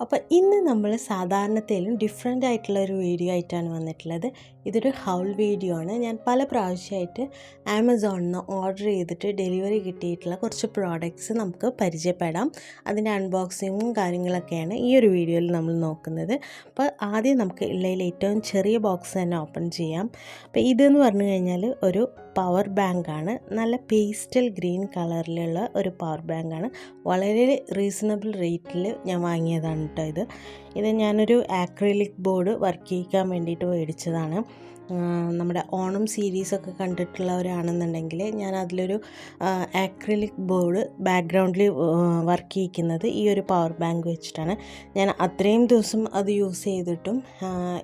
അപ്പോൾ ഇന്ന് നമ്മൾ സാധാരണത്തേലും ഡിഫറെന്റ് ആയിട്ടുള്ള ഒരു വീഡിയോ ആയിട്ടാണ് വന്നിട്ടുള്ളത്. ഇതൊരു ഹൗൾ വീഡിയോ ആണ്. ഞാൻ പല പ്രാവശ്യമായിട്ട് ആമസോണിൽ നിന്ന് ഓർഡർ ചെയ്തിട്ട് ഡെലിവറി കിട്ടിയിട്ടുള്ള കുറച്ച് പ്രോഡക്റ്റ്സ് നമുക്ക് പരിചയപ്പെടാം. അതിന്റെ അൺബോക്സിങ്ങും കാര്യങ്ങളൊക്കെയാണ് ഈ ഒരു വീഡിയോയിൽ നമ്മൾ നോക്കുന്നത്. അപ്പോൾ ആദ്യം നമുക്ക് ഉള്ളതിൽ ഏറ്റവും ചെറിയ ബോക്സ് തന്നെ ഓപ്പൺ ചെയ്യാം. അപ്പോൾ ഇതെന്ന് പറഞ്ഞു കഴിഞ്ഞാൽ ഒരു പവർ ബാങ്കാണ് നല്ല പേസ്റ്റൽ ഗ്രീൻ കളറിലുള്ള ഒരു പവർ ബാങ്കാണ് വളരെ റീസണബിൾ റേറ്റിൽ ഞാൻ വാങ്ങിയതാണ്. കേട്ടോ ഇത്. ഇത് ഞാനൊരു ആക്രിലിക് ബോർഡ് വർക്ക് ചെയ്യിക്കാൻ വേണ്ടിയിട്ട് മേടിച്ചതാണ്. നമ്മുടെ ഓണം സീരീസൊക്കെ കണ്ടിട്ടുള്ളവരാണെന്നുണ്ടെങ്കിൽ ഞാൻ അതിലൊരു ആക്രിലിക് ബോർഡ് ബാക്ക്ഗ്രൗണ്ടിൽ വർക്ക് ചെയ്യിക്കുന്നത് ഈ ഒരു പവർ ബാങ്ക് വെച്ചിട്ടാണ്. ഞാൻ അത്രയും ദിവസം അത് യൂസ് ചെയ്തിട്ടും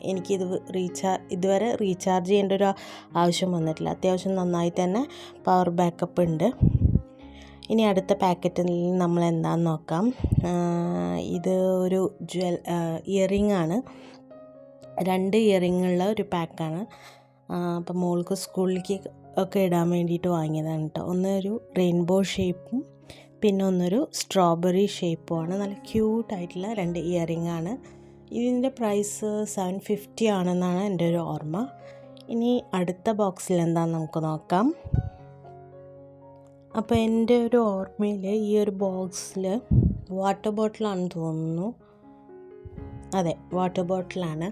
എനിക്കിത് റീചാർ ഇതുവരെ റീചാർജ് ചെയ്യേണ്ട ഒരു ആവശ്യം വന്നിട്ടില്ല. അത്യാവശ്യം നന്നായി തന്നെ പവർ ബാക്കപ്പ് ഉണ്ട്. ഇനി അടുത്ത പാക്കറ്റിൽ നമ്മൾ എന്താണെന്ന് നോക്കാം ഇത് ഒരു ജ്വൽ ഇയറിംഗ് ആണ്. രണ്ട് ഇയറിങ്ങുള്ള ഒരു പാക്കാണ്. അപ്പം മോൾക്ക് സ്കൂളിലേക്ക് ഒക്കെ ഇടാൻ വേണ്ടിയിട്ട് വാങ്ങിയതാണ് കേട്ടോ ഒന്ന് ഒരു റെയിൻബോ ഷേപ്പും പിന്നെ ഒന്നൊരു സ്ട്രോബെറി ഷേപ്പുമാണ് നല്ല ക്യൂട്ടായിട്ടുള്ള രണ്ട് ഇയറിംഗ് ആണ്. ഇതിന്റെ പ്രൈസ് സെവൻ ഫിഫ്റ്റി ആണെന്നാണ് എന്റെ ഒരു ഓർമ്മ. ഇനി അടുത്ത ബോക്സിൽ എന്താണെന്ന് നമുക്ക് നോക്കാം. അപ്പോൾ എന്റെ ഒരു ഓർമ്മയിൽ ഈ ഒരു ബോക്സിൽ വാട്ടർ ബോട്ടിലാണെന്ന് തോന്നുന്നു. അതെ വാട്ടർ ബോട്ടിലാണ്.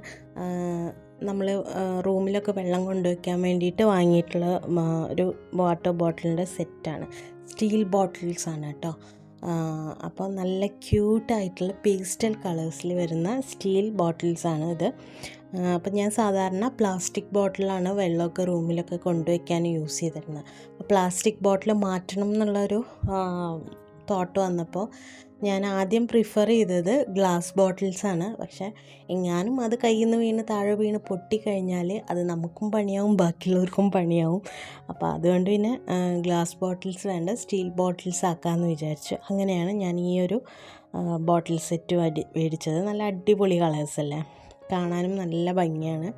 നമ്മൾ റൂമിലൊക്കെ വെള്ളം കൊണ്ടുവയ്ക്കാൻ വേണ്ടിയിട്ട് വാങ്ങിയിട്ടുള്ള ഒരു വാട്ടർ ബോട്ടിലിന്റെ സെറ്റാണ്. സ്റ്റീൽ ബോട്ടിൽസ് ആണ് കേട്ടോ അപ്പോൾ നല്ല ക്യൂട്ടായിട്ടുള്ള പേസ്റ്റൽ കളേഴ്സിൽ വരുന്ന സ്റ്റീൽ ബോട്ടിൽസാണ് ഇത്. അപ്പം ഞാൻ സാധാരണ പ്ലാസ്റ്റിക് ബോട്ടിലാണ് വെള്ളമൊക്കെ റൂമിലൊക്കെ കൊണ്ടുവയ്ക്കാൻ യൂസ് ചെയ്തിരുന്നത്. അപ്പോൾ പ്ലാസ്റ്റിക് ബോട്ടിൽ മാറ്റണം എന്നുള്ളൊരു തോട്ട് വന്നപ്പോൾ ഞാൻ ആദ്യം പ്രിഫർ ചെയ്തത് ഗ്ലാസ് ബോട്ടിൽസാണ് പക്ഷേ എങ്ങാനും അത് കയ്യിൽ നിന്ന് വീണ് താഴെ വീണ് പൊട്ടിക്കഴിഞ്ഞാൽ അത് നമുക്കും പണിയാവും ബാക്കിയുള്ളവർക്കും പണിയാവും. അപ്പോൾ അതുകൊണ്ട് പിന്നെ ഗ്ലാസ് ബോട്ടിൽസ് വേണ്ട സ്റ്റീൽ ബോട്ടിൽസ് ആക്കാമെന്ന് വിചാരിച്ചു. അങ്ങനെയാണ് ഞാൻ ഈ ഒരു ബോട്ടിൽ സെറ്റ് മേടിച്ചത്. നല്ല അടിപൊളി കളേഴ്സ് അല്ലേ? കാണാനും നല്ല ഭംഗിയാണ്.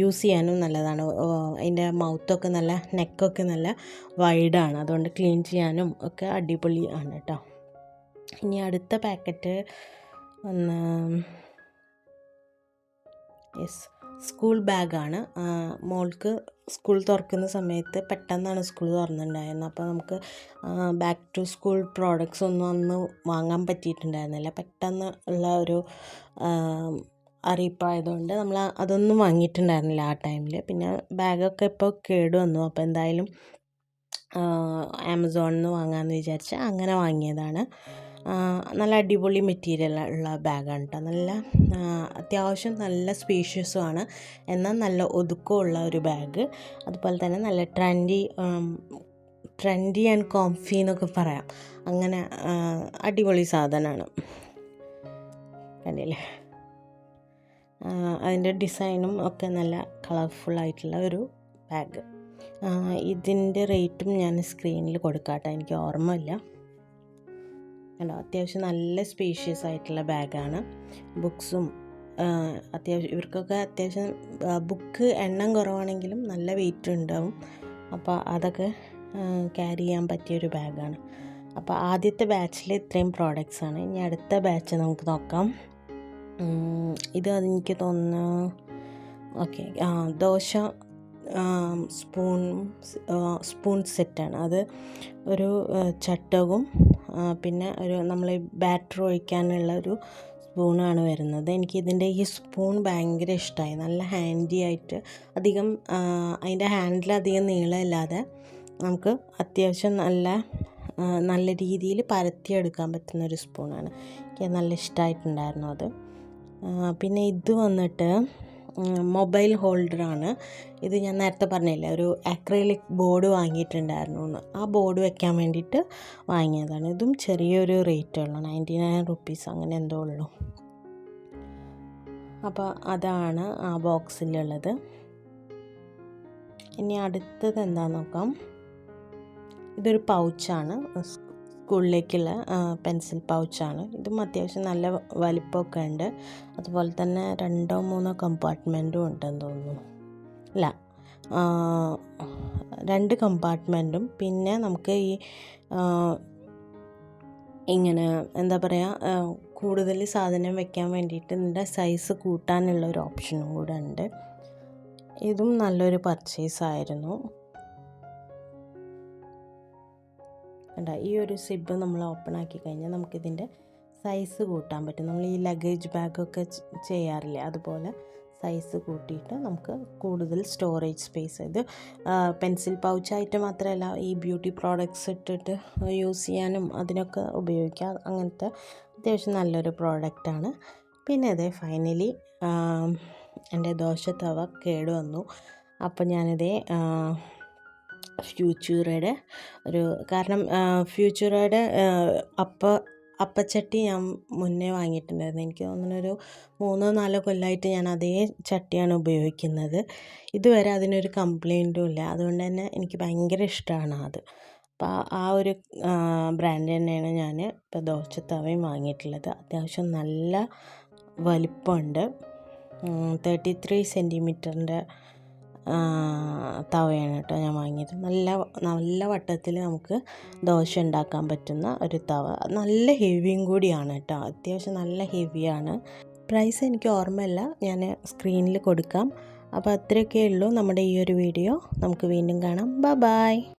യൂസ് ചെയ്യാനും നല്ലതാണ്. അതിന്റെ മൗത്തൊക്കെ നല്ല നെക്കൊക്കെ നല്ല വൈഡാണ് അതുകൊണ്ട് ക്ലീൻ ചെയ്യാനും ഒക്കെ അടിപൊളി ആണ് കേട്ടോ ഇനി അടുത്ത പാക്കറ്റ് ഒന്ന് യെസ് സ്കൂൾ ബാഗാണ് മോൾക്ക് സ്കൂൾ തുറക്കുന്ന സമയത്ത് പെട്ടെന്നാണ് സ്കൂൾ തുറന്നിട്ടുണ്ടായിരുന്നത്. അപ്പോൾ നമുക്ക് ബാക്ക് ടു സ്കൂൾ പ്രോഡക്റ്റ്സ് ഒന്നും അന്ന് വാങ്ങാൻ പറ്റിയിട്ടുണ്ടായിരുന്നില്ല. പെട്ടെന്ന് ഉള്ള ഒരു അറിയിപ്പായതുകൊണ്ട് നമ്മൾ അതൊന്നും വാങ്ങിയിട്ടുണ്ടായിരുന്നില്ല ആ ടൈമിൽ പിന്നെ ബാഗൊക്കെ ഇപ്പോൾ കേട് വന്നു. അപ്പോൾ എന്തായാലും ആമസോണിൽ നിന്ന് വാങ്ങാമെന്ന് വിചാരിച്ച് അങ്ങനെ വാങ്ങിയതാണ്. നല്ല അടിപൊളി മെറ്റീരിയൽ ഉള്ള ബാഗാണ് കേട്ടോ നല്ല അത്യാവശ്യം നല്ല സ്പേഷ്യസുമാണ് എന്നാൽ നല്ല ഒതുക്കമുള്ള ഒരു ബാഗ്. അതുപോലെ തന്നെ നല്ല ട്രെൻഡി ട്രെൻഡി ആൻഡ് കോംഫി എന്നൊക്കെ പറയാം. അങ്ങനെ അടിപൊളി സാധനമാണ്. കണ്ടില്ലേ അതിന്റെ ഡിസൈനും ഒക്കെ നല്ല കളർഫുൾ ആയിട്ടുള്ള ഒരു ബാഗ്. ഇതിന്റെ റേറ്റും ഞാൻ സ്ക്രീനിൽ കൊടുക്കാട്ടോ എനിക്ക് ഓർമ്മയില്ല. കണ്ടോ? അത്യാവശ്യം നല്ല സ്പേഷ്യസ് ആയിട്ടുള്ള ബാഗാണ് ബുക്സും അത്യാവശ്യം ഇവർക്കൊക്കെ അത്യാവശ്യം ബുക്ക് എണ്ണം കുറവാണെങ്കിലും നല്ല വെയിറ്റ് ഉണ്ടാവും. അപ്പോൾ അതൊക്കെ ക്യാരി ചെയ്യാൻ പറ്റിയൊരു ബാഗാണ് അപ്പോൾ ആദ്യത്തെ ബാച്ചിൽ ഇത്രയും പ്രോഡക്റ്റ്സ് ആണ്. ഇനി അടുത്ത ബാച്ച് നമുക്ക് നോക്കാം. ഇത് എനിക്ക് തോന്നുന്നു. ഓക്കെ ദോശ സ്പൂൺ സ്പൂൺ സെറ്റാണ് അത് ഒരു ചട്ടവും പിന്നെ ഒരു നമ്മൾ ബാറ്റർ ഒഴിക്കാനുള്ള ഒരു സ്പൂണാണ് വരുന്നത്. എനിക്ക് ഇതിന്റെ ഈ സ്പൂൺ ഭയങ്കര ഇഷ്ടമായി നല്ല ഹാൻഡി ആയിട്ട് അധികം അതിന്റെ ഹാൻഡിൽ അധികം നീളമില്ലാതെ നമുക്ക് അത്യാവശ്യം നല്ല നല്ല രീതിയിൽ പരത്തിയെടുക്കാൻ പറ്റുന്ന ഒരു സ്പൂണാണ് എനിക്ക് നല്ല ഇഷ്ടമായിട്ടുണ്ടായിരുന്നു അത്. പിന്നെ ഇത് വന്നിട്ട് മൊബൈൽ ഹോൾഡറാണ്. ഇത് ഞാൻ നേരത്തെ പറഞ്ഞില്ലേ ഒരു അക്രൈലിക് ബോർഡ് വാങ്ങിയിട്ടുണ്ടായിരുന്നു എന്ന് ആ ബോർഡ് വെക്കാൻ വേണ്ടിയിട്ട് വാങ്ങിയതാണ്. ഇതും ചെറിയൊരു റേറ്റ് ഉള്ളൂ നയന്റി നയൻ റുപ്പീസ് അങ്ങനെ എന്തോ ഉള്ളൂ. അപ്പോൾ അതാണ് ആ ബോക്സിലുള്ളത്. ഇനി അടുത്തത് എന്താ നോക്കാം. ഇതൊരു പൗച്ചാണ്. സ്കൂളിലേക്കുള്ള പെൻസിൽ പൗച്ചാണ്. ഇതും അത്യാവശ്യം നല്ല വലിപ്പമൊക്കെ ഉണ്ട്. അതുപോലെ തന്നെ രണ്ടോ മൂന്നോ കമ്പാർട്ട്മെന്റും ഉണ്ടെന്ന് തോന്നുന്നു. അല്ല രണ്ട് കമ്പാർട്ട്മെന്റും. പിന്നെ നമുക്ക് ഈ ഇങ്ങനെ എന്താ പറയുക കൂടുതൽ സാധനം വെക്കാൻ വേണ്ടിയിട്ട് ഇതിന്റെ സൈസ് കൂട്ടാനുള്ള ഒരു ഓപ്ഷനും കൂടെ ഉണ്ട്. ഇതും നല്ലൊരു പർച്ചേസ് ആയിരുന്നു കണ്ട ഈ ഒരു സിബ് നമ്മൾ ഓപ്പൺ ആക്കി കഴിഞ്ഞാൽ നമുക്കിതിന്റെ സൈസ് കൂട്ടാൻ പറ്റും. നമ്മൾ ഈ ലഗേജ് ബാഗൊക്കെ ചെയ്യാറില്ലേ? അതുപോലെ സൈസ് കൂട്ടിയിട്ട് നമുക്ക് കൂടുതൽ സ്റ്റോറേജ് സ്പേസ് ഇത് പെൻസിൽ പൗച്ചായിട്ട് മാത്രമല്ല ഈ ബ്യൂട്ടി പ്രോഡക്ട്സ് ഇട്ടിട്ട് യൂസ് ചെയ്യാനും അതിനൊക്കെ ഉപയോഗിക്കാം. അങ്ങനത്തെ അത്യാവശ്യം നല്ലൊരു പ്രോഡക്റ്റാണ് പിന്നെ അതെ ഫൈനലി എന്റെ ദോശ തവ കേടുവന്നു. അപ്പോൾ ഞാനിതേ ഫ്യൂച്ചറുടെ ഒരു കാരണം ഫ്യൂച്ചറുടെ അപ്പ അപ്പച്ചട്ടി ഞാൻ മുന്നേ വാങ്ങിയിട്ടുണ്ടായിരുന്നു. എനിക്ക് തോന്നുന്നു ഒരു മൂന്നോ നാലോ കൊല്ലമായിട്ട് ഞാൻ അതേ ചട്ടിയാണ് ഉപയോഗിക്കുന്നത്. ഇതുവരെ അതിനൊരു കംപ്ലൈന്റും ഇല്ല. അതുകൊണ്ട് തന്നെ എനിക്ക് ഭയങ്കര ഇഷ്ടമാണ് അത്. അപ്പോൾ ആ ഒരു ബ്രാൻഡ് തന്നെയാണ് ഞാൻ ഇപ്പോൾ ദോശത്തവയും വാങ്ങിയിട്ടുള്ളത്. അത്യാവശ്യം നല്ല വലിപ്പമുണ്ട്. തേർട്ടി ത്രീ സെന്റിമീറ്ററിന്റെ തവയാണ് കേട്ടോ ഞാൻ വാങ്ങിയത്. നല്ല നല്ല വട്ടത്തിൽ നമുക്ക് ദോശ ഉണ്ടാക്കാൻ പറ്റുന്ന ഒരു തവ. നല്ല ഹെവിയും കൂടിയാണ് കേട്ടോ. അത്യാവശ്യം നല്ല ഹെവിയാണ്. പ്രൈസ് എനിക്ക് ഓർമ്മയില്ല. ഞാൻ സ്ക്രീനിൽ കൊടുക്കാം. അപ്പോൾ അത്രയൊക്കെ ഉള്ളൂ നമ്മുടെ ഈ ഒരു വീഡിയോ നമുക്ക് വീണ്ടും കാണാം. ബ ബായ്